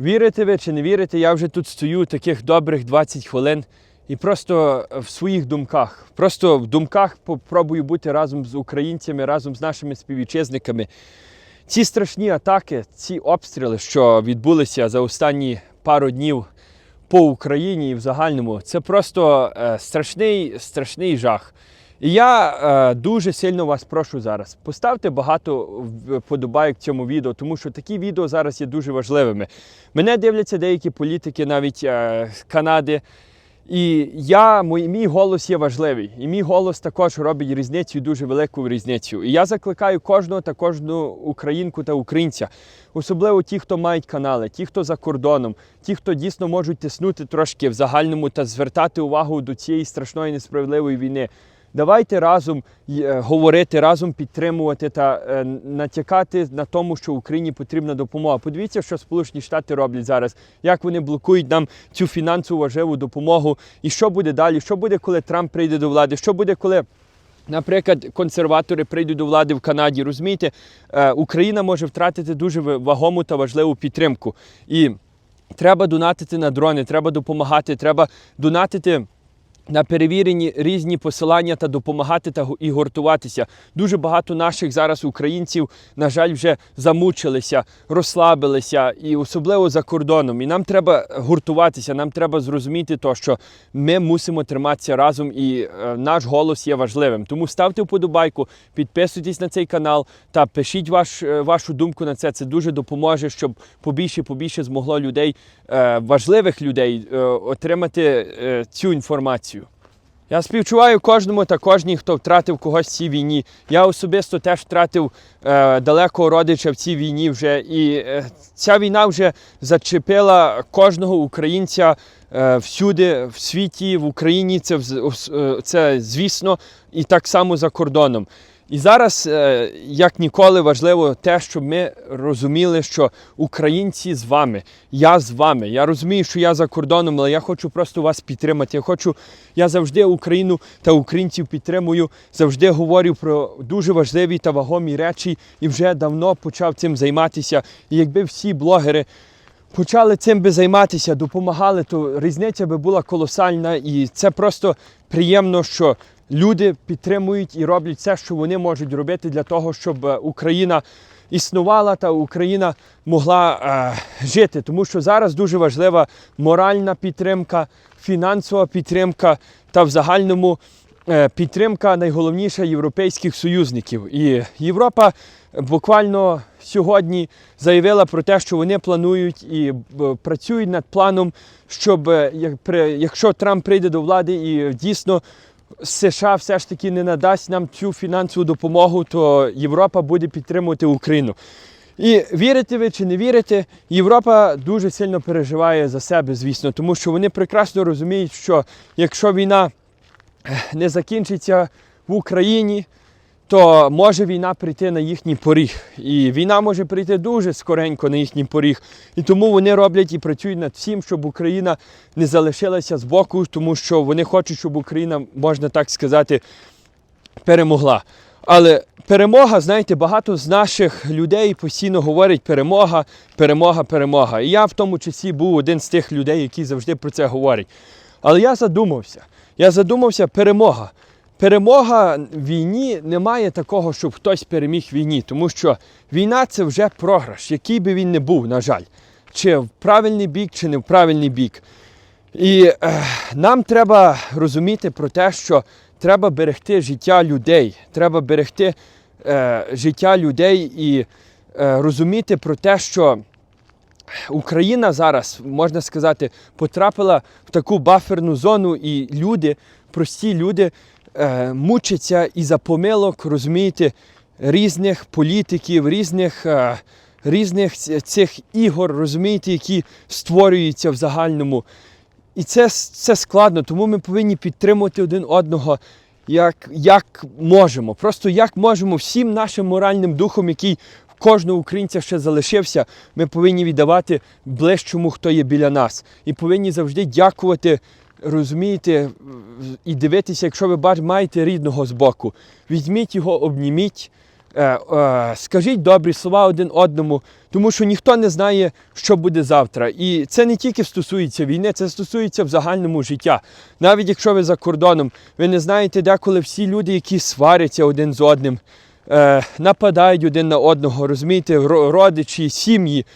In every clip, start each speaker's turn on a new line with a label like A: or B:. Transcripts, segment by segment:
A: Вірите ви чи не вірите, я вже тут стою таких добрих 20 хвилин і просто в своїх думках, просто в думках попробую бути разом з українцями, разом з нашими співвітчизниками. Ці страшні атаки, ці обстріли, що відбулися за останні пару днів по Україні і в загальному, це просто е, страшний, страшний жах. Я е, дуже сильно вас прошу зараз. Поставте багато вподобайок цьому відео, тому що такі відео зараз є дуже важливими. Мене дивляться деякі політики, навіть е, з Канади. І я, мій, мій голос є важливий. І мій голос також робить різницю, дуже велику різницю. І я закликаю кожного та кожну українку та українця, особливо ті, хто мають канали, ті, хто за кордоном, ті, хто дійсно можуть тиснути трошки в загальному та звертати увагу до цієї страшної несправедливої війни. Давайте разом е, говорити, разом підтримувати та е, натякати на тому, що Україні потрібна допомога. Подивіться, що Сполучені Штати роблять зараз, як вони блокують нам цю фінансову важливу допомогу. І що буде далі? Що буде, коли Трамп прийде до влади? Що буде, коли Наприклад, консерватори прийдуть до влади в Канаді. Розумієте, Е, Україна може втратити дуже вагому та важливу підтримку. І треба донатити на дрони, треба допомагати, треба донатити. На перевірені різні посилання та допомагати та і гуртуватися. Дуже багато наших зараз українців, на жаль, вже замучилися, розслабилися, і особливо за кордоном. І нам треба гуртуватися, нам треба зрозуміти то, що ми мусимо триматися разом, і е, наш голос є важливим. Тому ставте вподобайку, підписуйтесь на цей канал та пишіть ваш, е, вашу думку на це. Це дуже допоможе, щоб побільше побільше змогло людей, е, важливих людей, е, отримати е, цю інформацію. Я співчуваю кожному та кожній, хто втратив когось в цій війні. Я особисто теж втратив е, далекого родича в цій війні вже. І е, ця війна вже зачепила кожного українця е, всюди, в світі, в Україні. Це, е, це звісно, і так само за кордоном. І зараз, е, як ніколи, важливо те, щоб ми розуміли, що українці з вами, я з вами. Я розумію, що я за кордоном, але я хочу просто вас підтримати. Я хочу, я завжди Україну та українців підтримую, завжди говорю про дуже важливі та вагомі речі і вже давно почав цим займатися. І якби всі блогери почали цим би займатися, допомагали, то різниця би була колосальна. І це просто приємно, що люди підтримують і роблять все, що вони можуть робити для того, щоб е, Україна існувала та Україна могла е, жити. Тому що зараз дуже важлива моральна підтримка, фінансова підтримка та в загальному е, підтримка найголовніша європейських союзників. І Європа буквально сьогодні заявила про те, що вони планують і е, працюють над планом, щоб якщо Трамп прийде до влади і дійсно США все ж таки не надасть нам цю фінансову допомогу, то Європа буде підтримувати Україну. І вірите ви чи не вірите, Європа дуже сильно переживає за себе, звісно, тому що вони прекрасно розуміють, що якщо війна е, не закінчиться в Україні, то може війна прийти на їхній поріг. І війна може прийти дуже скоренько на їхній поріг. І тому вони роблять і працюють над всім, щоб Україна не залишилася збоку, тому що вони хочуть, щоб Україна, можна так сказати, перемогла. Але перемога, знаєте, багато з наших людей постійно говорять перемога, перемога, перемога. І я в тому часі був один з тих людей, які завжди про це говорять. Але я задумався. Я задумався, перемога. Перемога в війні немає такого, щоб хтось переміг в війні, тому що війна це вже програш, який би він не був, на жаль, чи в правильний бік, чи не в правильний бік. І е, нам треба розуміти про те, що треба берегти життя людей, треба берегти е, життя людей і е, розуміти про те, що Україна зараз, можна сказати, потрапила в таку баферну зону, і люди, прості люди, е, мучаться із-за помилок, розумієте, різних політиків, різних, е, різних цих ігор, розумієте, які створюються в загальному. І це, це складно, тому ми повинні підтримувати один одного як, як можемо. Просто як можемо всім нашим моральним духом, який в кожного українця ще залишився, ми повинні віддавати ближчому, хто є біля нас. І повинні завжди дякувати, розумієте, і дивитися, якщо ви маєте рідного з боку, візьміть його, обніміть. е, е, скажіть добрі слова один одному, тому що ніхто не знає, що буде завтра. І це не тільки стосується війни, це стосується в загальному життя. Навіть якщо ви за кордоном, ви не знаєте, деколи всі люди, які сваряться один з одним, е, нападають один на одного, розумієте, родичі, сім'ї.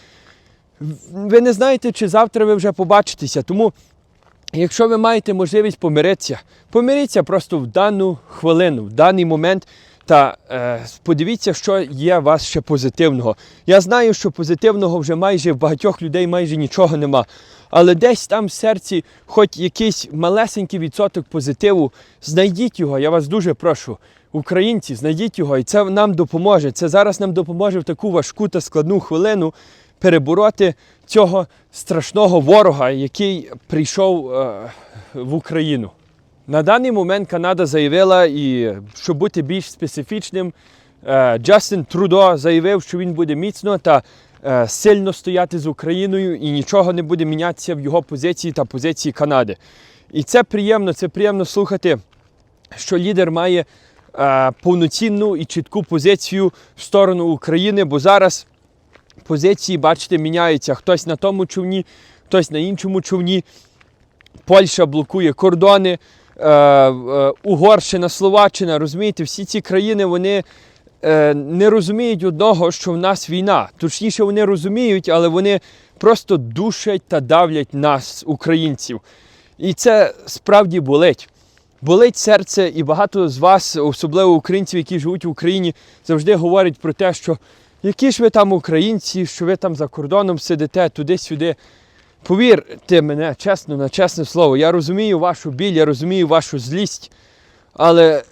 A: Ви не знаєте, чи завтра ви вже побачитеся. Тому Якщо ви маєте можливість помиритися, помиріться просто в дану хвилину, в даний момент. Та е, подивіться, що є у вас ще позитивного. Я знаю, що позитивного вже майже в багатьох людей майже нічого нема. Але десь там в серці, хоч якийсь малесенький відсоток позитиву, знайдіть його, я вас дуже прошу. Українці, знайдіть його, і це нам допоможе. Це зараз нам допоможе в таку важку та складну хвилину перебороти цього страшного ворога, який прийшов е, в Україну. На даний момент Канада заявила, і щоб бути більш специфічним, е, Джастин Трудо заявив, що він буде міцно та е, сильно стояти з Україною і нічого не буде мінятися в його позиції та позиції Канади. І це приємно, це приємно слухати, що лідер має е, повноцінну і чітку позицію в сторону України, бо зараз позиції, бачите, міняються. Хтось на тому човні, хтось на іншому човні. Польща блокує кордони, е, е, Угорщина, Словаччина, розумієте, всі ці країни вони е, не розуміють одного, що в нас війна. Точніше, вони розуміють, але вони просто душать та давлять нас, українців. І це справді болить. Болить серце, і багато з вас, особливо українців, які живуть в Україні, завжди говорять про те, що які ж ви там українці, що ви там за кордоном сидите туди-сюди. Повірте мене, чесно, на чесне слово, я розумію вашу біль, я розумію вашу злість, але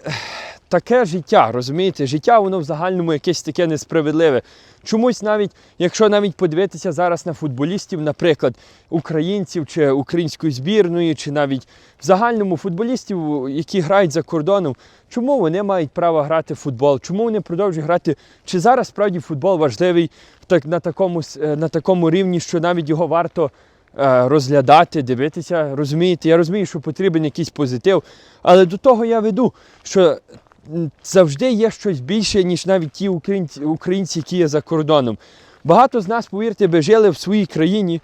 A: таке життя, розумієте, життя воно в загальному якесь таке несправедливе. Чомусь навіть, якщо навіть подивитися зараз на футболістів, наприклад, українців чи української збірної, чи навіть в загальному футболістів, які грають за кордоном, чому вони мають право грати в футбол? Чому вони продовжують грати? Чи зараз справді футбол важливий так, на, такому, е, на такому рівні, що навіть його варто е, розглядати, дивитися, розумієте? Я розумію, що потрібен якийсь позитив, але до того я веду, що завжди є щось більше, ніж навіть ті українці, які є за кордоном. Багато з нас, повірте, би жили в своїй країні,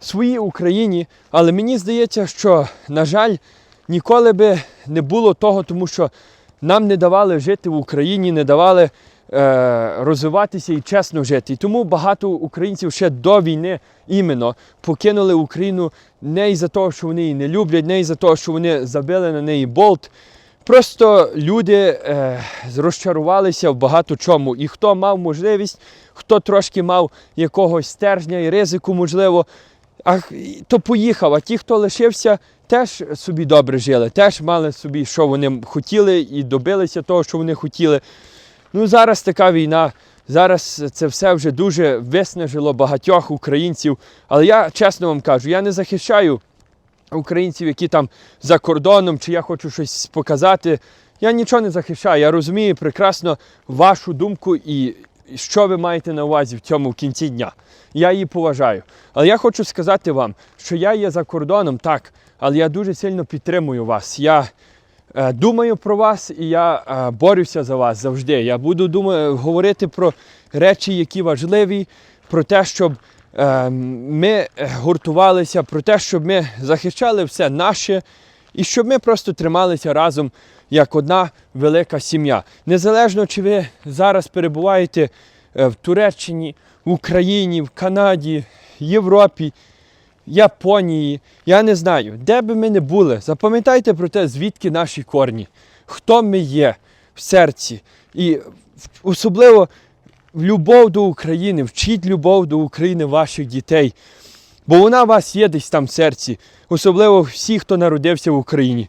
A: в своїй Україні, але мені здається, що, на жаль, ніколи би не було того, тому що нам не давали жити в Україні, не давали е, розвиватися і чесно жити. І тому багато українців ще до війни іменно покинули Україну не із-за того, що вони її не люблять, не із-за того, що вони забили на неї болт. Просто люди е, розчарувалися в багато чому. І хто мав можливість, хто трошки мав якогось стержня і ризику, можливо, а, то поїхав. А ті, хто лишився, теж собі добре жили, теж мали собі, що вони хотіли, і добилися того, що вони хотіли. Ну, зараз така війна. Зараз це все вже дуже виснажило багатьох українців. Але я чесно вам кажу, я не захищаю українців, які там за кордоном, чи я хочу щось показати. Я нічого не захищаю. Я розумію прекрасно вашу думку і що ви маєте на увазі в цьому в кінці дня. Я її поважаю. Але я хочу сказати вам, що я є за кордоном, так, але я дуже сильно підтримую вас. Я е, думаю про вас і я е, борюся за вас завжди. Я буду думаю, говорити про речі, які важливі, про те, щоб ми е, гуртувалися, про те, щоб ми захищали все наше і щоб ми просто трималися разом як одна велика сім'я. Незалежно, чи ви зараз перебуваєте е, в Туреччині, в Україні, в Канаді, Європі. Японії, я не знаю, де би ми не були, запам'ятайте про те, звідки наші корні, хто ми є в серці. І особливо любов до України, вчіть любов до України ваших дітей. Бо вона у вас є десь там в серці, особливо всі, хто народився в Україні.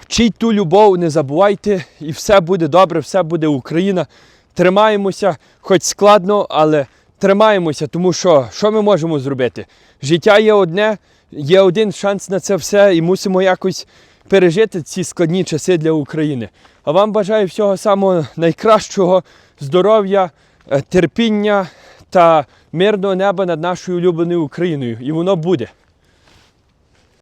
A: Вчіть ту любов, не забувайте, і все буде добре, все буде Україна. Тримаємося, хоч складно, але тримаємося, тому що що ми можемо зробити? Життя є одне, є один шанс на це все, і мусимо якось пережити ці складні часи для України. А вам бажаю всього самого найкращого, здоров'я, е, терпіння та мирного неба над нашою улюбленою Україною. І воно буде.